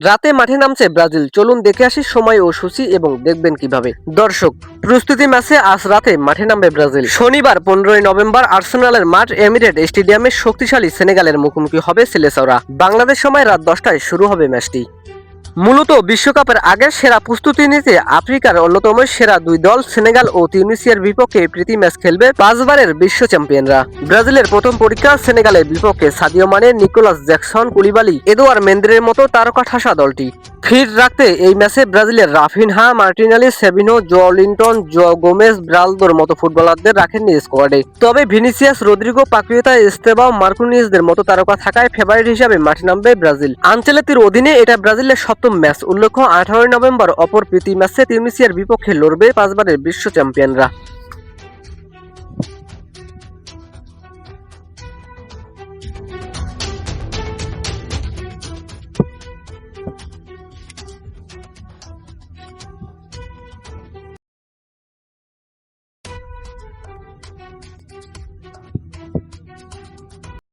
রাতে মাঠে নামছে ব্রাজিল। চলুন দেখে আসি সময় ও সূচি এবং দেখবেন কীভাবে। দর্শক, প্রস্তুতি ম্যাচে আজ রাতে মাঠে নামবে ব্রাজিল। শনিবার পনেরোই নভেম্বর আর্সেনালের মাঠ এমিরেট স্টেডিয়ামে শক্তিশালী সেনেগালের মুখোমুখি হবে সিলেসরা বাংলাদেশ সময় রাত দশটায় শুরু হবে ম্যাচটি। মূলত বিশ্বকাপের আগের সেরা প্রস্তুতি নিতে আফ্রিকার অন্যতম সেরা দুই দল সেনেগাল ও তিউনিসিয়ার বিপক্ষে প্রীতি ম্যাচ খেলবে পাঁচবারের বিশ্ব চ্যাম্পিয়নরা। ব্রাজিলের প্রথম পরীক্ষা সেনেগালের বিপক্ষে সাদিও মানে নিকোলাস জ্যাকসন, কুলিবালি, এদোয়ার মেন্দ্রের মতো তারকা ঠাসা দলটি। ফিট রাখতে এই ম্যাচে ব্রাজিলের Raphinha, Martinelli Savinho Joelinton Joao Gomes, ব্রালদোর মতো ফুটবলারদের রাখেননি স্কোয়াডে তবে ভিনিসিয়াস, রদ্রিগো, পাকুয়েতা এস্তেবাও মার্কুনিসদের মতো তারকা থাকায় ফেভারিট হিসাবে মাঠে নামবে ব্রাজিল। আঞ্চেলেতির অধীনে এটা ব্রাজিলের সপ্তম ম্যাচ। উল্লেখ্য, আঠারোই নভেম্বর অপর প্রীতি ম্যাচে তিউনিসিয়ার বিপক্ষে লড়বে পাঁচবারের বিশ্ব চ্যাম্পিয়নরা।